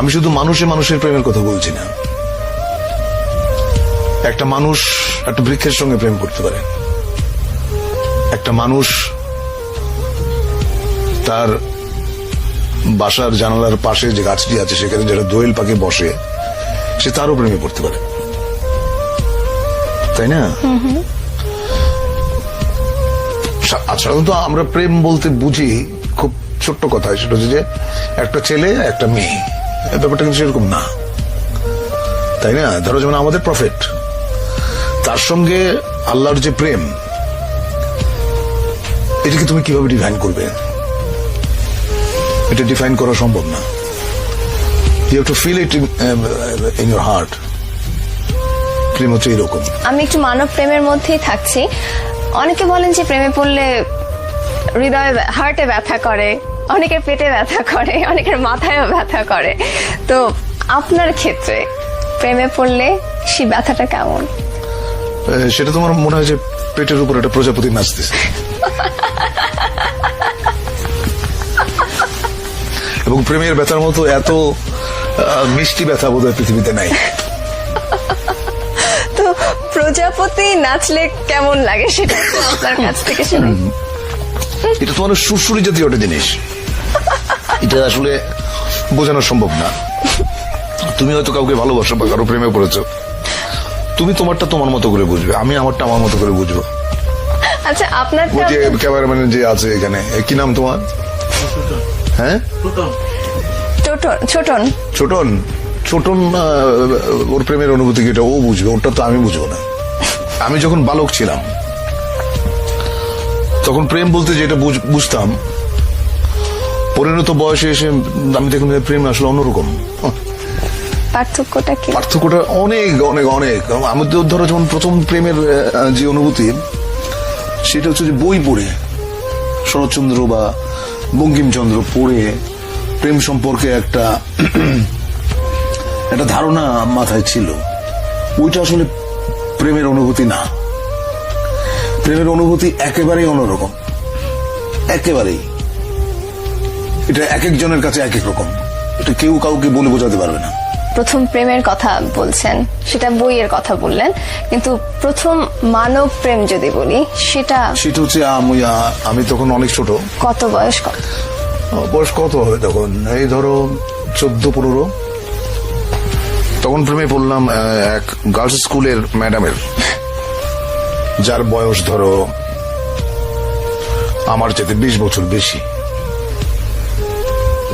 আমি শুধু মানুষে মানুষের প্রেমের কথা বলছি না। একটা মানুষ একটা বৃক্ষের সঙ্গে প্রেম করতে পারে। একটা মানুষ তার বাসার জানালার পাশে যে গাছটি আছে, সেখানে যেটা দোয়েল পাখি বসে, সে তারও প্রেমে পড়তে পারে। তাই না? আর সাধারণত আমরা প্রেম বলতে বুঝি খুব ছোট্ট কথা, সেটা হচ্ছে যে একটা ছেলে, একটা মেয়ে। ব্যাপারটা কিন্তু সেরকম না। তাই না? ধরো যেমন আমাদের তার সঙ্গে আল্লাহর যে প্রেম, এটাকে তুমি কীভাবে ডিফাইন করবে? এটা ডিফাইন করা সম্ভব না। You have to feel it in your heart প্রেম হচ্ছে এরকম। আমি একটু মানব প্রেমের মধ্যেই থাকছি। অনেকে বলেন যে প্রেমে পড়লে হৃদয়ে হার্টে ব্যথা করে। অনেকের পেটে ব্যথা করে অনেকের মাথায়ও ব্যথা করে। তো আপনার ক্ষেত্রে প্রেমে পড়লে সেই ব্যথাটা কেমন? সেটা তোমার মনে হয় যে পেটের উপর একটা প্রজাপতি নাচতেছে। এবং প্রেমের ব্যথার মতো এত মিষ্টি ব্যথা বোধহয় পৃথিবীতে নাই। তো প্রজাপতি নাচলে কেমন লাগে সেটা আপনার কাছ থেকে শুনি। এটা তোমার সুরসুরি জাতীয় একটা জিনিস। এটা আসলে বোঝানো সম্ভব না। তুমি হয়তো কাউকে ভালোবাসো বা কারও প্রেমে পড়েছো। তুমি তোমারটা তোমার মতো করে বুঝবে আমি আমারটা আমার মতো করে বুঝব। আচ্ছা আপনারটা ওই যে ক্যামেরাম্যান যে আছে এখানে কি নাম তোমার? হ্যাঁ? ছোটন। ছোটন। ছোটন? ছোটন আহ, ওর প্রেমের অনুভূতি কি এটা ও বুঝবে? ওটা তো আমি বুঝব না। আমি যখন বালক ছিলাম তখন প্রেম বলতে যেটা বুঝ- বুঝতাম পরিণত বয়সে এসে আমি দেখুন প্রেম আসলে অন্যরকম। পার্থক্যটা কি? পার্থক্যটা অনেক অনেক অনেক। আমি তো ধরো যেমন প্রথম প্রেমের যে অনুভূতি সেটা হচ্ছে যে বই পড়ে শরৎচন্দ্র বা বঙ্কিমচন্দ্র পড়ে প্রেম সম্পর্কে একটা একটা ধারণা মাথায় ছিল। ওইটা আসলে প্রেমের অনুভূতি না। প্রেমের অনুভূতি একেবারেই অন্যরকম। একেবারেই। এটা এক একজনের কাছে এক এক রকম। এটা কেউ কাউকে বলে বোঝাতে পারবে না। প্রথম প্রেমের কথা বলছেন সেটা বইয়ের কথা বললেন কিন্তু প্রথম মানব প্রেম যদি বলি সেটা সেটা হচ্ছে আমি আমি তখন অনেক ছোট। কত বয়স কত? বয়স কত হবে তখন? এই ধরো চোদ্দ পনেরো। তখন প্রেমে পড়লাম এক গার্লস স্কুলের ম্যাডামের যার বয়স ধরো আমার চেয়ে বিশ বছর বেশি।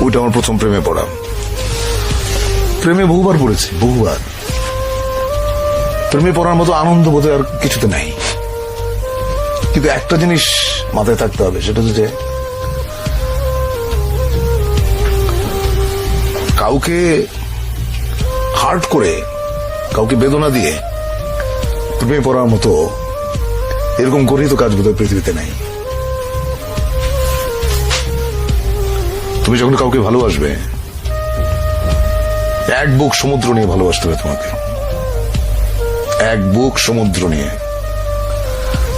ওইটা আমার প্রথম প্রেমে পড়া। প্রেমে বহুবার পড়েছি, বহুবার। প্রেমে পড়ার মতো আনন্দ বোধহয় আর কিছুতে নাই। কিন্তু একটা জিনিস মাথায় থাকতে হবে, সেটা হচ্ছে কাউকে হার্ট করে, কাউকে বেদনা দিয়ে প্রেমে পড়ার মতো এরকম করেই তো কাজ বোধহয় পৃথিবীতে নাই। তুমি যখন কাউকে ভালোবাসবে এক বুক সমুদ্র নিয়ে ভালোবাসতে হবে তোমাকে। এক বুক সমুদ্র নিয়ে।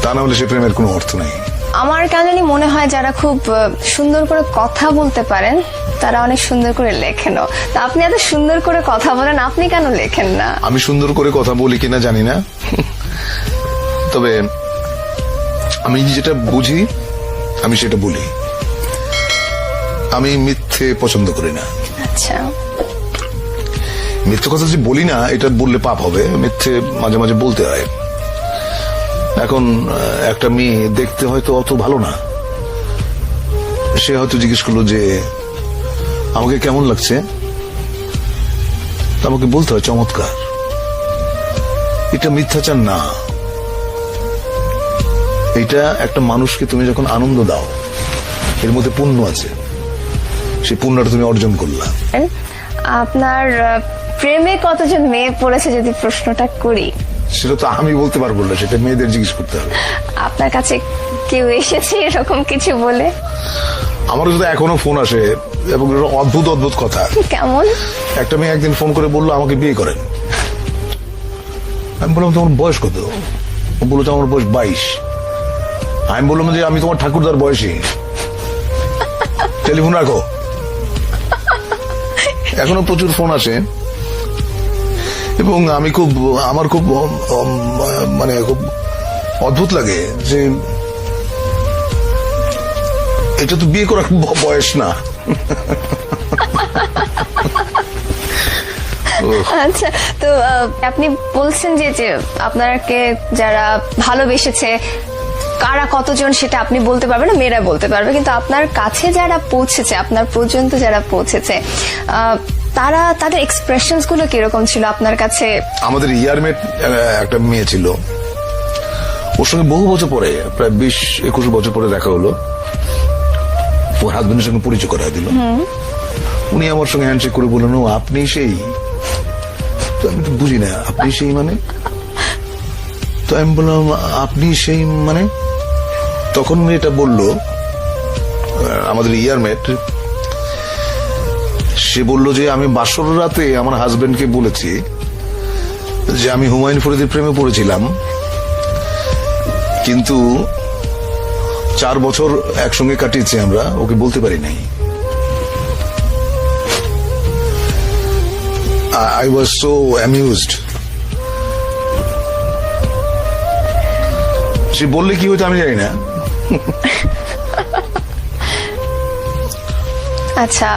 তা না হলে সে প্রেমের কোনো অর্থ নেই। আমার কেন জানি মনে হয় যারা খুব সুন্দর করে কথা বলতে পারেন তারা অনেক সুন্দর করে লেখেনও তা আপনি এত সুন্দর করে কথা বলেন আপনি কেন লেখেন না? আমি সুন্দর করে কথা বলি কিনা জানি না। তবে আমি যেটা বুঝি আমি সেটা বলি। আমি মিথ্যে পছন্দ করি না। আচ্ছা। মিথ্যে কথা যে বলি না এটা বললে পাপ হবে। মিথ্যে মাঝে মাঝে বলতে হয়। এখন একটা মেয়ে দেখতে হয়তো অত ভালো না। সে হয়তো জিজ্ঞেস করল যে আমাকে কেমন লাগছে? আমাকে বলতে হয় চমৎকার। এটা মিথ্যাচার না। এটা একটা মানুষকে তুমি যখন আনন্দ দাও এর মধ্যে পুণ্য আছে। সেই পুণ্যটা তুমি অর্জন করলা। আপনার প্রেমে কতজন মেয়ে পড়েছে যদি প্রশ্নটা করি? সেটা তো আমি বলতে পারব না সেটা মেয়েদের জিজ্ঞেস করতে হবে। আপনার কাছে কেউ এসেছে এরকম কিছু বলে? আমার যদি এখনও ফোন আসে এবং অদ্ভুত অদ্ভুত কথা। কেমন? একটা মেয়ে একদিন ফোন করে বলল আমাকে বিয়ে করেন। আমি বললাম তোমার বয়স কত? ও বলল তো আমার বয়স বাইশ। আমি বললাম যে আমি তোমার ঠাকুরদার বয়সী। টেলিফোন রাখো। এখনও প্রচুর ফোন আসে। এবং আমি খুব, আমার খুব মানে খুব অদ্ভুত লাগে যে এটা তো বিয়ে করার বয়স না। আচ্ছা তো আপনি বলছেন যে যে আপনাকে যারা ভালোবেসেছে, কারা কতজন সেটা আপনি বলতে পারবেন না, মেয়েরা বলতে পারবে। কিন্তু আপনার কাছে যারা পৌঁছেছে, আপনার পর্যন্ত যারা পৌঁছেছে তারা তাদের এক্সপ্রেশনসগুলো কীরকম ছিল আপনার কাছে? আমাদের ইয়ারমেট একটা মেয়ে ছিল। ওর সঙ্গে বহু বছর পরে প্রায় বিশ একুশ বছর পরে দেখা হলো। ওর হাজবেন্ডের সঙ্গে পরিচয় করা দিল। উনি আমার সঙ্গে হ্যান্ডশেক করে বললেন ও আপনি সেই তো আমি তো বুঝি না আপনি সেই মানে? তো আমি বললাম আপনি সেই মানে? তখন মেয়েটা বলল আমাদের ইয়ারমেট সে বলল যে, আমি বাসর রাতে আমার হাজবেন্ডকে বলেছি যে, আমি হুমায়ুন ফরিদের প্রেমে পড়েছিলাম। কিন্তু চার বছর একসঙ্গে কাটিয়েছি আমরা, ওকে বলতে পারি নাই। আই ওয়াজ সো অ্যামিউজড সে বললে কি হইতো আমি জানি না। আচ্ছা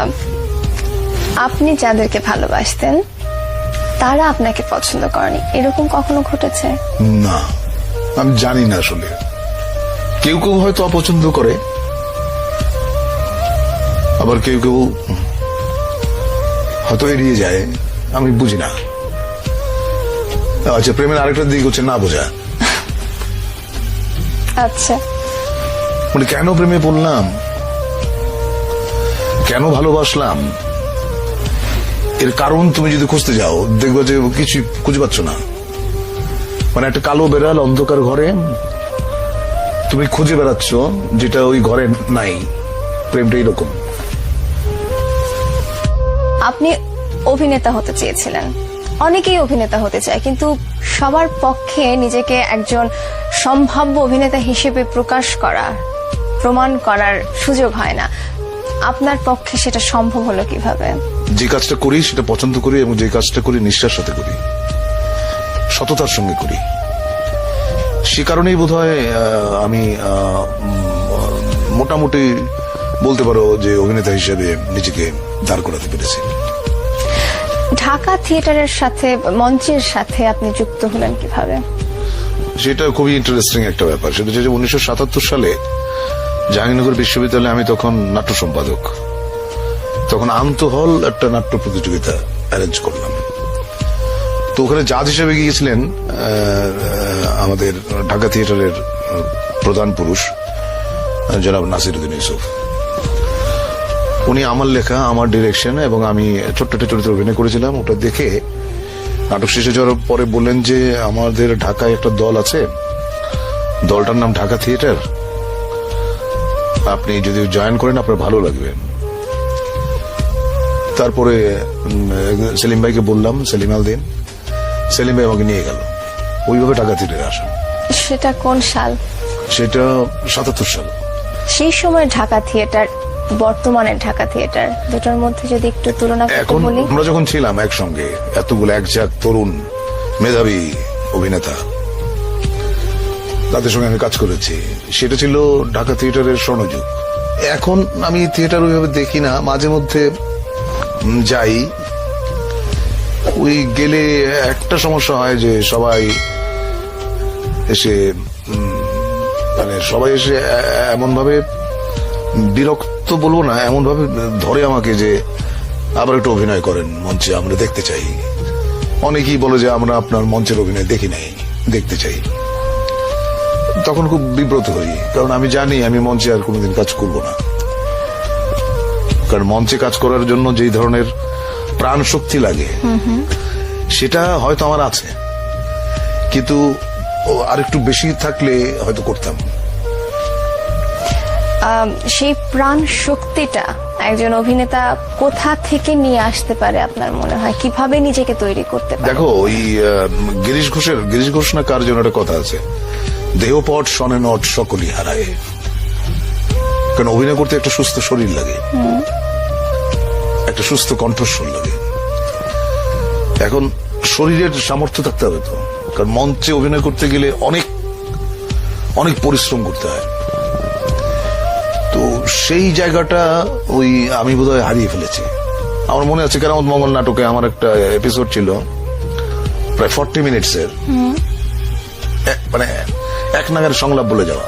আপনি যাদেরকে ভালোবাসতেন তারা আপনাকে পছন্দ করেনি। এরকম কখনো ঘটেছে? না আমি জানি না আসলে। কেউ কেউ হয়তো অপছন্দ করে আবার কেউ কেউ হয়তো এড়িয়ে যায় আমি বুঝি না। আচ্ছা প্রেমের আরেকটা দিক হচ্ছে না বোঝা। আচ্ছা। মানে কেন প্রেমে পড়লাম? কেন ভালোবাসলাম? এর কারণ তুমি যদি খুঁজতে যাও, দেখবে যে কিছু খুঁজে পাচ্ছ না। মানে একটা কালো বেড়াল অন্ধকার ঘরে, তুমি খুঁজে বেড়াচ্ছ যেটা ওই ঘরে নাই। প্রেমটা এরকম। আপনি অভিনেতা হতে চেয়েছিলেন। অনেকেই অভিনেতা হতে চায়, কিন্তু সবার পক্ষে নিজেকে একজন সম্ভাব্য অভিনেতা হিসেবে প্রকাশ করা, প্রমাণ করার সুযোগ হয় না। আপনার পক্ষে সেটা সম্ভব হলো কীভাবে? যে কাজটা করি সেটা পছন্দ করি এবং যে কাজটা করি নিষ্ঠার সাথে করি। সততার সঙ্গে করি। সে কারণেই বোধ আমি মোটামুটি বলতে পারো যে অভিনেতা হিসেবে নিজেকে দাঁড় করাতে পেরেছি। ঢাকা থিয়েটারের সাথে মঞ্চের সাথে আপনি যুক্ত হলেন কীভাবে? সেটা খুবই ইন্টারেস্টিং একটা ব্যাপার। সেটা হচ্ছে উনিশশো সাতাত্তর সালে জাহাঙ্গীরনগর বিশ্ববিদ্যালয়ে আমি তখন নাট্য সম্পাদক। তখন আন্ত হল একটা নাট্য প্রতিযোগিতা অ্যারেঞ্জ করলাম। তো ওখানে জাজ হিসেবে গিয়েছিলেন আমাদের ঢাকা থিয়েটারের প্রধান পুরুষ, জনাব নাসিরুদ্দিন ইউসুফ। উনি আমার লেখা, আমার ডিরেকশন এবং আমি ছোট্ট একটা চরিত্রে অভিনয় করেছিলাম। ওটা দেখে নাটক শেষে যাওয়ার পরে বললেন যে, আমাদের ঢাকায় একটা দল আছে। দলটার নাম ঢাকা থিয়েটার আপনি যদি জয়েন করেন আপনার ভালো লাগবে। তারপরে সেলিম ভাইকে বললাম সেলিম আল দিন সেলিম ভাই আমাকে নিয়ে গেল। ওইভাবে ঢাকা থিয়েটারে আসা সেটা কোন সাল? সেটা সাতাত্তর সাল। সেই সময় ঢাকা থিয়েটার বর্তমানে ঢাকা থিয়েটার দুটোর মধ্যে যদি একটু তুলনা এখন আমরা যখন ছিলাম একসঙ্গে এতগুলো একঝাক তরুণ মেধাবী অভিনেতা তাদের সঙ্গে আমি কাজ করেছি। সেটা ছিল ঢাকা থিয়েটারের স্বর্ণযুগ। এখন আমি থিয়েটার ওইভাবে দেখি না। মাঝে মধ্যে যাই। ওই গেলে একটা সমস্যা হয় যে সবাই এসে মানে সবাই এসে এমন ভাবে বিরক্ত বলব না এমন ভাবে ধরে আমাকে যে আবার একটু অভিনয় করেন মঞ্চে, আমরা দেখতে চাই। অনেকেই বলে যে আমরা আপনার মঞ্চের অভিনয় দেখি নাই, দেখতে চাই। তখন খুব বিব্রত হই কারণ আমি জানি আমি মঞ্চে আর কোনোদিন কাজ করব না। কারণ মঞ্চে কাজ করার জন্য যেই ধরনের প্রাণ শক্তি লাগে সেটা হয়তো আমার আছে। কিন্তু আর একটু বেশি থাকলে হয়তো করতাম। সেই প্রাণ শক্তিটা একজন অভিনেতা কোথা থেকে নিয়ে আসতে পারে আপনার মনে হয়? কীভাবে নিজেকে তৈরি করতে পারে? দেখো ওই গিরিশ ঘোষের গিরিশ ঘোষ না কার জন্য একটা কথা আছে। দেহপট শনে নট সকলই হারায়। কারণ অভিনয় করতে একটা সুস্থ শরীর লাগে? একটা সুস্থ কণ্ঠস্বর লাগে। এখন শরীরের সামর্থ্য থাকতে হবে তো। কারণ মঞ্চে অভিনয় করতে গেলে অনেক অনেক পরিশ্রম করতে হয়। তো সেই জায়গাটা ওই আমি বোধহয় হারিয়ে ফেলেছি। আমার মনে আছে কেরামত মঙ্গল নাটকে আমার একটা এপিসোড ছিল প্রায় ফর্টি মিনিটস এর। এ- মানে এক নাগারে সংলাপ বলে যাওয়া।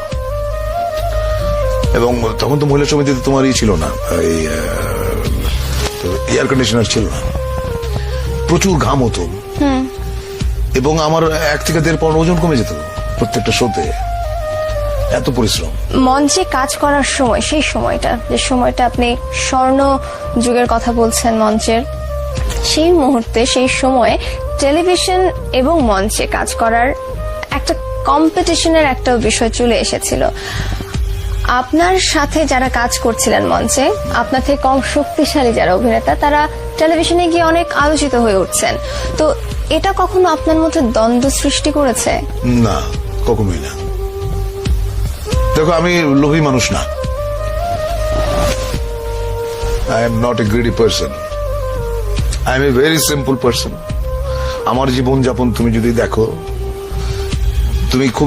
এবং তখন তো মহিলা সমিতিতে তোমার ই ছিল না এই এয়ার কন্ডিশনার ছিল না। প্রচুর ঘাম হতো। এবং আমার এক থেকে দেড় পাউন্ড ওজন কমে যেত প্রত্যেকটা শোতে। এত পরিশ্রম। মঞ্চে কাজ করার সময় সেই সময়টা যে সময়টা আপনি স্বর্ণ যুগের কথা বলছেন মঞ্চের সেই মুহূর্তে সেই সময়ে টেলিভিশন এবং মঞ্চে কাজ করার একটা কম্পিটিশনের একটা বিষয় চলে এসেছিল। আপনার সাথে যারা কাজ করছিলেন মঞ্চে, আপনার থেকে কম শক্তিশালী যারা অভিনেতা, তারা টেলিভিশনে গিয়ে অনেক আলোচিত হয়ে উঠছেন। তো এটা কখনো আপনার মধ্যে দ্বন্দ্ব সৃষ্টি করেছে? না, কখনোই না। দেখো, আমি লোভী মানুষ না। I am not a greedy person I am a very simple person আমার জীবন যাপন তুমি যদি দেখো তুমি খুব